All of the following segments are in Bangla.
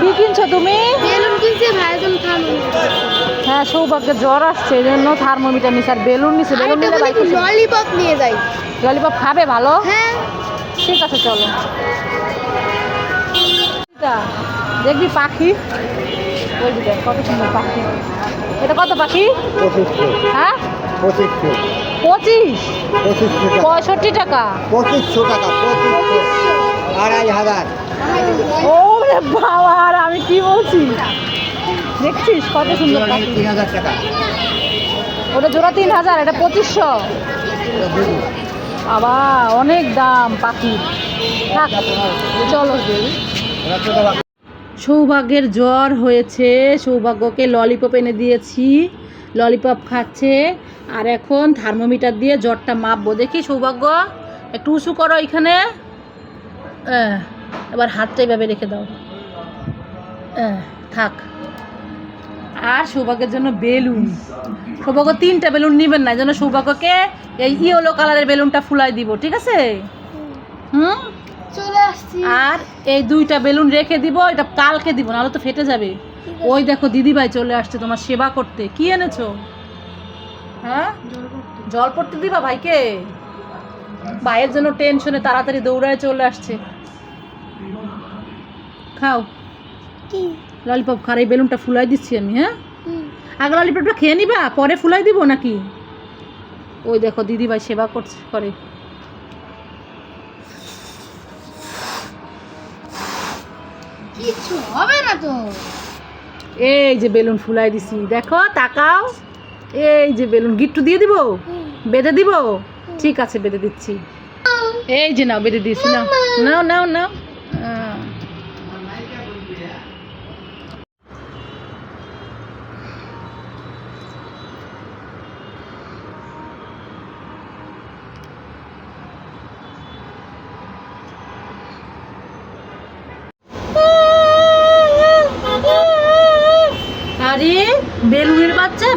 কি কিনছো তুমি? বেলুন কিনছে ভাইয়ের থার্মোমিটার। হ্যাঁ সৌভাগ্যের জ্বর আসছে এই জন্য থার্মোমিটার নিছে। আর বেলুন নিছে বেলুন নিলে ললিপপ নিয়ে যাই। জলিপপ খাবে ভালো? হ্যাঁ। ঠিক আছে চলো। এটা, দেখবি পাখি? ওই দিকে কত সুন্দর পাখি। এটা কত পাখি? হ্যাঁ? পঁচিশ? পঁয়ষট্টি টাকা? পঁচিশশো টাকা পঁচিশশো। আড়াই হাজার। ও বাবা কি বলছি দেখছিস কত সুন্দর তিন হাজার টাকা। ওটা জোড়া তিন হাজার এটা পঁচিশশো। বাবা অনেক দাম পাখি। চলো। সৌভাগ্যের জ্বর হয়েছে সৌভাগ্যকে ললিপপ এনে দিয়েছি। ললিপপ খাচ্ছে আর এখন থার্মোমিটার দিয়ে জ্বরটা মাপবো। দেখি সৌভাগ্য একটু উঁচু করো এখানে। এবার হাতটা এভাবে রেখে দাও। থাক। আর সৌভাগ্যের জন্য বেলুন। সৌভাগ্য তিনটা বেলুন নেবেন না জন্য সৌভাগ্যকে এই ইয়েলো কালারের বেলুনটা ফুলাই দিব ঠিক আছে? হুম? চলে আসছি। আর এই দুইটা বেলুন রেখে দিব এটা কালকে দিব নাহলে তো ফেটে যাবে। ওই দেখো দিদিভাই চলে আসছে তোমার সেবা করতে। কি এনেছো? হ্যাঁ? জল পড়তে দিবা ভাইকে? ভাইয়ের জন্য টেনশনে তাড়াতাড়ি দৌড়ায় চলে আসছে। খাও। কি? ললিপপ খার এই বেলুনটা ফুলাই দিচ্ছি আমি হ্যাঁ। আগে ললিপপটা খেয়ে নিবা পরে ফুলাই দিব নাকি? ওই দেখো দিদিভাই সেবা করছে করে। কিচ্ছু হবে না তো। এই যে বেলুন ফুলাই দিছি দেখো তাকাও। এই যে বেলুন গিট্টু দিয়ে দিব? বেঁধে দিব? ঠিক আছে বেঁধে দিচ্ছি। এই যে নাও বেঁধে দিয়েছি নাও। নাও নাও নাও আহ। আরে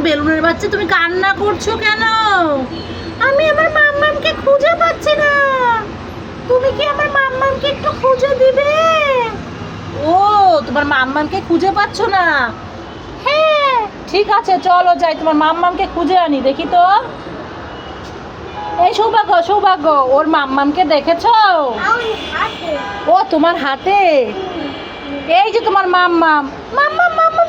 বেলুনের বাচ্চা, তুমি কান্না করছ কেন? আমি আমার মাম্মামকে খুঁজে পাচ্ছি না। তুমি কি আমার মাম্মামকে একটু খুঁজে দিবে? ও, তোমার মাম্মামকে খুঁজে পাচ্ছ না? হ্যাঁ ঠিক আছে, চলো যাই, তোমার মাম্মামকে খুঁজে আনি, দেখি তো। এই সৌভাগ্য সৌভাগ্য, ওর মাম্মামকে দেখেছ? ও, তোমার হাতে? এই যে তোমার মাম্মাম। মাম্মাম মাম্মাম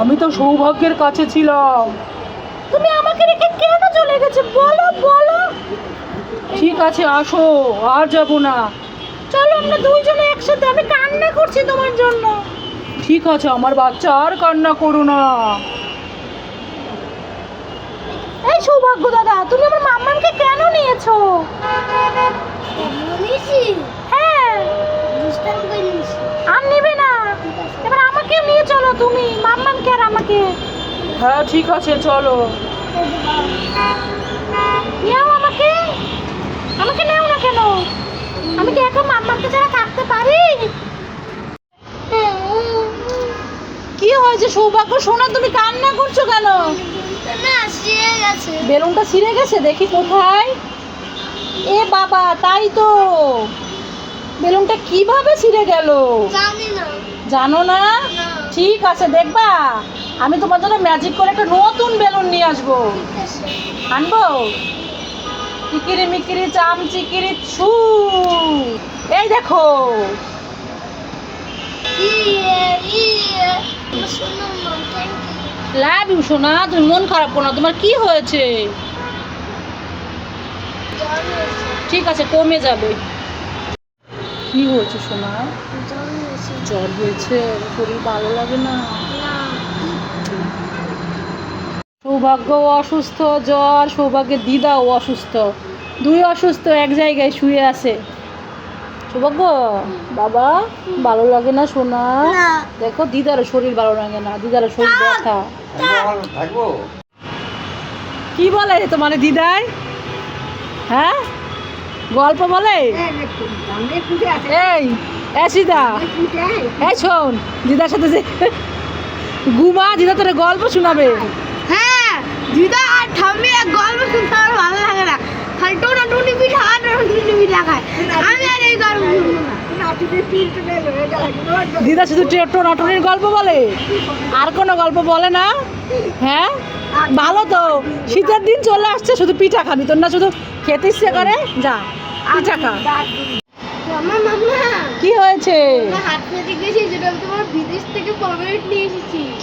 আমি তো সৌভাগ্যের কাছে ছিলাম। তুমি আমাকে রেখে কেন চলে গেছে? বলো বলো। ঠিক আছে আসো আর যাব না। চলো আমরা দুইজনে একসাথে। আমি কান্না করছি তোমার জন্য। ঠিক আছে আমার বাচ্চা আর কান্না করো না। এই সৌভাগ্য দাদা তুমি আমার মাম্মামকে কেন নিয়েছো? হ্যাঁ। আর নিবে না। এবার আমাকে নিয়ে চলো তুমি মাম্মামকে আর আমাকে হ্যাঁ ঠিক আছে চলো। নাও আমাকে। আমাকে নাও না কেন? আমি কি একা মাম্মামকে ছাড়া থাকতে পারি? কি হয়েছে সৌভাগ্য? সোনা তুমি কান্না করছ কেন? বেলুনটা ছিঁড়ে গেছে? দেখি কোথায়। এ বাবা তাই তো। বেলুনটা কীভাবে ছিঁড়ে গেল? জানো না। ঠিক আছে, দেখবা। আমি তোমার জন্য ম্যাজিক করে একটা নতুন বেলুন নিয়ে আসব। আনব? কিকিরি মিকিরি, চাম চিকিরি, ছু। এই দেখো। লাভ ইউ সোনা। তুমি মন খারাপ না। তোমার কি হয়েছে? ঠিক আছে, কমে যাবে। কি হয়েছে, সোনা? জ্বর হয়েছে শরীর ভালো লাগে না। সৌভাগ্য অসুস্থ জ্বর সৌভাগ্যের দিদাও অসুস্থ। দুই অসুস্থ এক জায়গায় শুয়ে আছে। সৌভাগ্য বাবা ভালো লাগে না সোনা? দেখো দিদারও শরীর ভালো লাগে না দিদারও শরীর ব্যথা। কি বলে তোমার দিদাই? হ্যাঁ? গল্প বলে? এই এসিদা এই শোন দিদার সাথে যে ঘুমা দিদা তোর গল্প শোনাবে। হ্যাঁ দিদা আর ঠাম্মি এক গল্প শুনতে আমার ভালো লাগে না। খালি টোনা টুনি পিঠা আর টুনি পিঠা খায় আমি আর এই গল্প না। দিদা শুধু টোনাটনির গল্প বলে আর কোনো গল্প বলে না। হ্যাঁ? ভালো তো। শীতের দিন চলে আসছে শুধু পিঠা খাবি। তোর না শুধু খেতে ইচ্ছে করে। যা পিঠা খা। মামা মামা। কি হয়েছে? আমার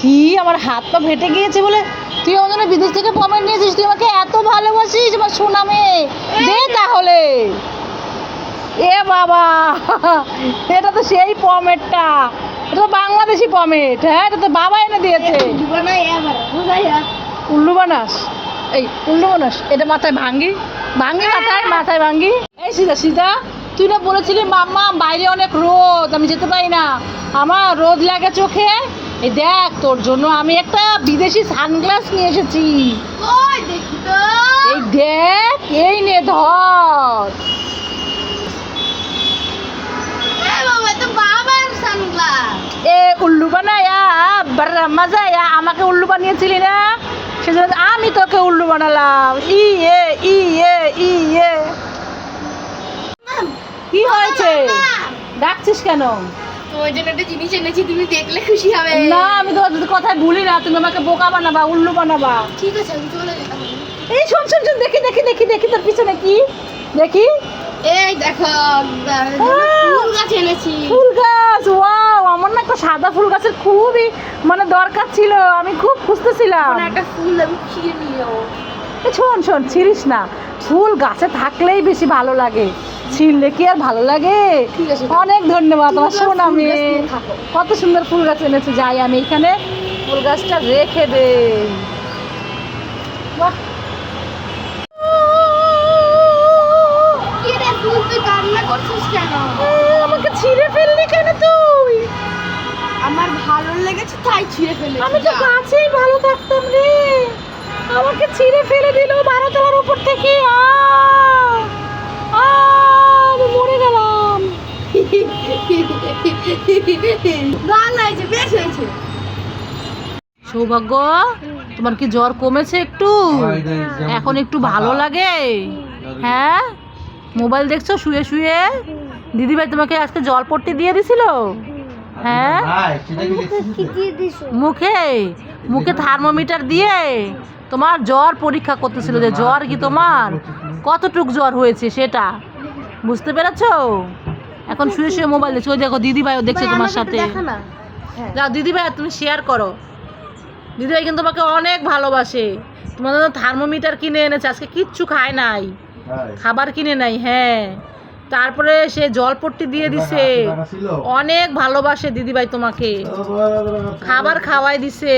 কি? আমার হাত পা ফেটে গিয়েছে বলে? তুই আমাদের বিদেশ থেকে পমেন্ট নিয়েছিস তুই আমাকে এত ভালোবাসিস আমার সোনা মেয়ে। দে তাহলে। এ বাবা এটা তো সেই পমেটটা এটা তো বাংলাদেশি পমেট হ্যাঁ এটা তো বাবা এনে দিয়েছে। উল্লু বানাস। এই উল্লু বানাস। এটা মাথায় ভাঙ্গি। ভাঙ্গি মাথায় মাথায় ভাঙ্গি। এই সিধা সিধা তুই না বলেছিলি মাম্মা বাইরে অনেক রোদ আমি যেতে পারি না। আমার রোদ লাগে চোখে। এই দেখ তোর জন্য আমি একটা বিদেশি সানগ্লাস নিয়ে এসেছি। এই দেখ এই নে ধর। এ উল্লু বানায়া বড় মজা আয়া আমাকে উল্লু বানিয়েছিলি না? সেজন্য আমি তোকে উল্লু বানালাম। ই এ ই এ ই এ কি হয়েছে? ডাকছিস কেন? তোমার জন্য একটা জিনিস এনেছি তুমি দেখলে খুশি হবে। না আমি তোমার যদি কথায় ভুলি না তুমি আমাকে বোকা বানাবা উল্লু বানাবা। ঠিক আছে আমি চলে যেতাম এই শোন শোন শোন দেখি দেখি দেখি দেখি তোর পিছনে কি? দেখি। এই দেখো ফুল গাছ এনেছি। ফুল গাছ ওয়াও আমার না একটা সাদা ফুল গাছের খুবই মানে দরকার ছিল আমি খুব খুঁজতেছিলাম। ওখানে একটা ফুল আমি ছিঁড়ে নিয়ে যাব শোন শোন ছিড়িস না। ফুল গাছে থাকলেই বেশি ভালো লাগে। ছিঁড়লে কি আর ভালো লাগে? অনেক ধন্যবাদ আমার শোন আমি। কত সুন্দর ফুল গাছ এনেছে যাই আমি এখানে ফুল গাছটা রেখে দে বাহ। আমাকে ছিঁড়ে ফেললি কেন তুই? আমার ভালো লেগেছে তাই ছিঁড়ে ফেলেছি আমি তো যা। গাছেই ভালো থাকতাম রে আমাকে ছিঁড়ে ফেলে দিল বারো তলার উপর থেকে আ! আ, আমি মরে গেলাম ভালো হয়েছে বেশ হয়েছে সৌভাগ্য, তোমার কি জ্বর কমেছে একটু? এখন একটু ভালো লাগে। হ্যাঁ? মোবাইল দেখছ? শুয়ে শুয়ে? দিদিভাই তোমাকে আজকে জল পট্টি দিয়ে দিছিল? হ্যাঁ? মুখে? মুখে থার্মোমিটার দিয়ে তোমার জ্বর পরীক্ষা করতেছিল যে জ্বর কি তোমার? কতটুক জ্বর হয়েছে সেটা? বুঝতে পেরেছ? এখন শুয়ে শুয়ে মোবাইল দেখছ। ওই দেখো দিদিভাইও দেখছে তোমার সাথে। না। যাও দিদিভাই তুমি শেয়ার করো। দিদিভাই কিন্তু তোমাকে অনেক ভালোবাসে। তোমার জন্য থার্মোমিটার কিনে এনেছে। আজকে কিচ্ছু খায় নাই। খাবার কিনে নাই হ্যাঁ। তারপরে সে জলপট্টি দিয়ে দিছে। অনেক ভালোবাসে দিদিভাই তোমাকে। খাবার খাওয়াই দিছে।